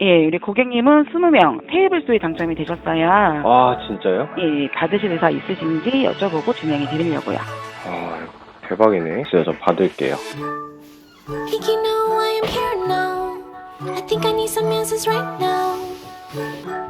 예, 우리 고객님은 20명 테이블 수에 당첨이 되셨어요. 아, 진짜요? 예, 받으실 의사 있으신지 여쭤보고 진행해 드리려고요. 아, 대박이네. 진짜 저 받을게요. Think you know why I'm here now? I think I need some answers right now.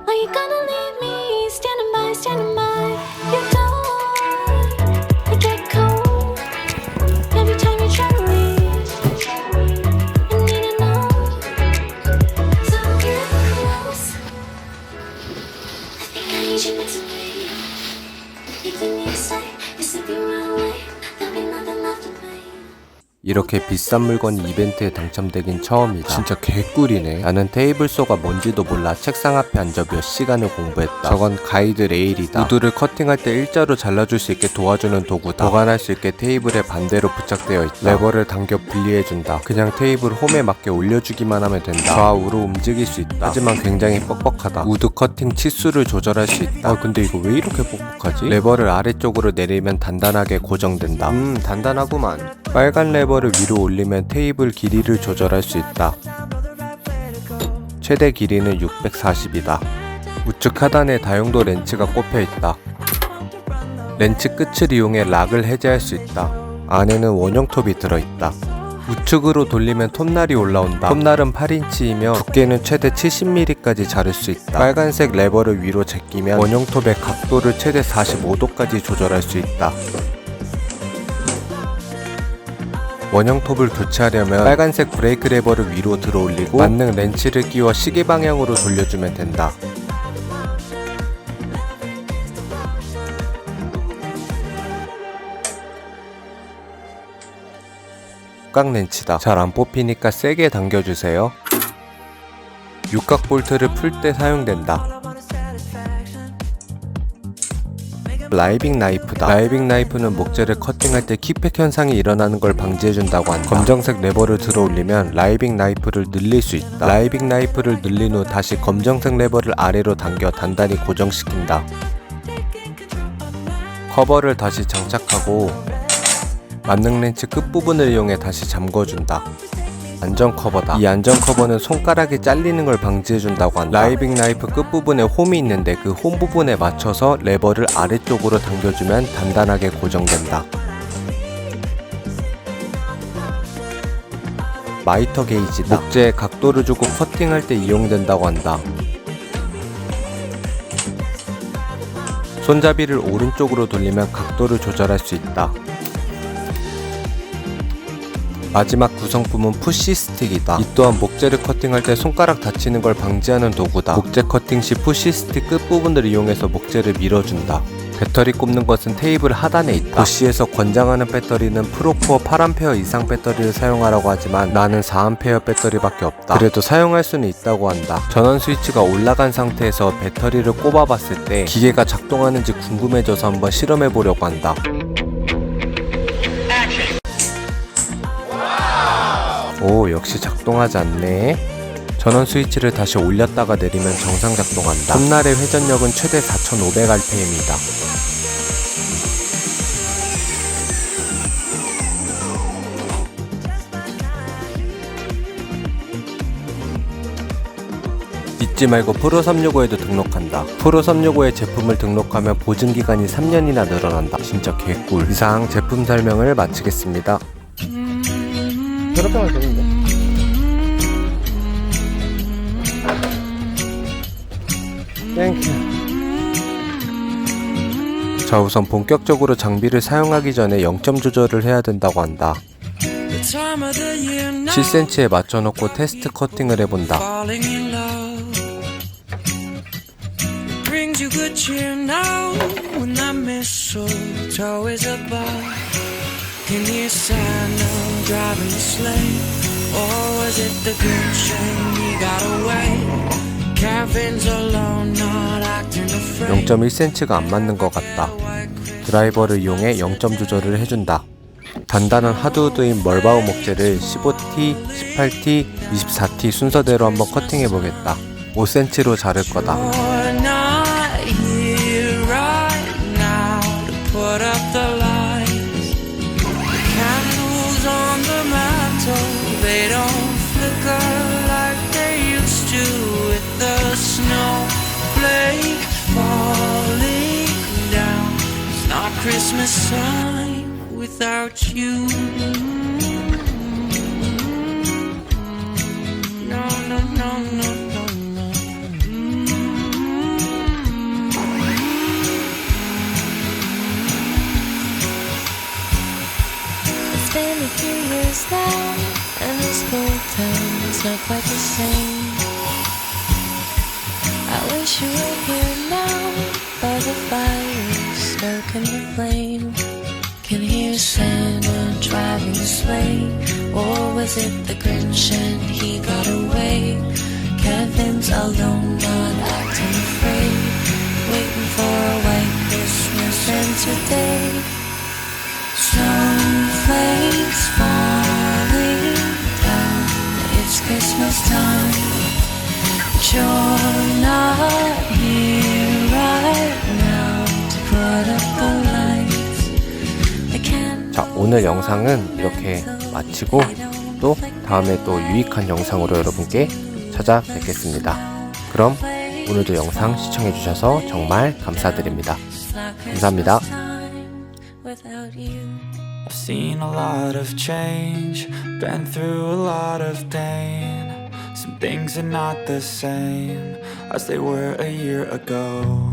이렇게 비싼 물건 이벤트에 당첨되긴 처음이다. 진짜 개꿀이네. 나는 테이블 소가 뭔지도 몰라 책상 앞에 앉아 몇 시간을 공부했다. 저건 가이드 레일이다. 우드를 커팅할 때 일자로 잘라줄 수 있게 도와주는 도구다. 보관할 수 있게 테이블에 반대로 부착되어 있다. 레버를 당겨 분리해준다. 그냥 테이블 홈에 맞게 올려주기만 하면 된다. 좌우로 움직일 수 있다. 하지만 굉장히 뻑뻑하다. 우드 커팅 치수를 조절할 수 있다. 아 근데 이거 왜 이렇게 뻑뻑하지? 레버를 아래쪽으로 내리면 단단하게 고정된다. 음 단단하구만. 빨간 레버를 위로 올리면 테이블 길이를 조절할 수 있다. 최대 길이는 640이다. 우측 하단에 다용도 렌치가 꼽혀 있다. 렌치 끝을 이용해 락을 해제할 수 있다. 안에는 원형 톱이 들어있다. 우측으로 돌리면 톱날이 올라온다. 톱날은 8인치이며 두께는 최대 70mm까지 자를 수 있다. 빨간색 레버를 위로 제끼면 원형 톱의 각도를 최대 45도까지 조절할 수 있다. 원형 톱을 교체하려면 빨간색 브레이크 레버를 위로 들어 올리고 만능 렌치를 끼워 시계 방향으로 돌려주면 된다. 꽉 렌치다. 잘 안 뽑히니까 세게 당겨주세요. 육각 볼트를 풀 때 사용된다. 라이빙 나이프다. 라이빙 나이프는 목재를 커팅할 때 킥백 현상이 일어나는 걸 방지해준다고 한다. 검정색 레버를 들어 올리면 라이빙 나이프를 늘릴 수 있다. 라이빙 나이프를 늘린 후 다시 검정색 레버를 아래로 당겨 단단히 고정시킨다. 커버를 다시 장착하고 만능 렌치 끝부분을 이용해 다시 잠궈준다. 안전 커버다. 이 안전 커버는 손가락이 잘리는 걸 방지해준다고 한다. 라이빙 나이프 끝부분에 홈이 있는데 그 홈 부분에 맞춰서 레버를 아래쪽으로 당겨주면 단단하게 고정된다. 마이터 게이지다. 목재에 각도를 주고 커팅할 때 이용된다고 한다. 손잡이를 오른쪽으로 돌리면 각도를 조절할 수 있다. 마지막 구성품은 푸시 스틱이다. 이 또한 목재를 커팅할 때 손가락 다치는 걸 방지하는 도구다. 목재 커팅 시 푸시 스틱 끝부분을 이용해서 목재를 밀어준다. 배터리 꼽는 것은 테이블 하단에 있다. 도시에서 권장하는 배터리는 프로포어 8A 이상 배터리를 사용하라고 하지만 나는 4A 배터리밖에 없다. 그래도 사용할 수는 있다고 한다. 전원 스위치가 올라간 상태에서 배터리를 꼽아봤을 때 기계가 작동하는지 궁금해져서 한번 실험해 보려고 한다. 오 역시 작동하지 않네 전원 스위치를 다시 올렸다가 내리면 정상 작동한다 톱날의 회전력은 최대 4500rpm이다 잊지 말고 프로 365에도 등록한다. 프로 365에 제품을 등록하면 보증 기간이 3년이나 늘어난다. 진짜 개꿀. 이상 제품 설명을 마치겠습니다. 저렇게 하면 되는데. 땡큐. 자 우선 본격적으로 장비를 사용하기 전에 0점 조절을 해야 된다고 한다 7cm에 맞춰놓고 테스트 커팅을 해본다 falling in love brings you good cheer now when the mistletoe is above. Can you Santa driving the sleigh, or was it the good shame he got away? Caravans alone, not acting afraid. 0.1cm가 안 맞는 것 같다 드라이버를 이용해 0점 조절을 해준다 단단한 하드우드인 멀바우 목재를 15T, 18T, 24T 순서대로 한번 커팅해 보겠다 5cm로 자를 거다 You're not here right now to put up the lights. Christmas time without you. No, no, no, no, no. It's been a few years now, and this whole town is not quite the same. I wish you were here now, by stoking the flame. Can hear Santa driving the sleigh, or was it the Grinch and he got away? Kevin's alone, not acting afraid, waiting for a white Christmas and today. 자, 오늘 영상은 이렇게 마치고 또 다음에 또 유익한 영상으로 여러분께 찾아뵙겠습니다. 그럼 오늘도 영상 시청해주셔서 정말 감사드립니다. 감사합니다. I've seen a lot of change, been through a lot of pain. Some things are not the same as they were a year ago.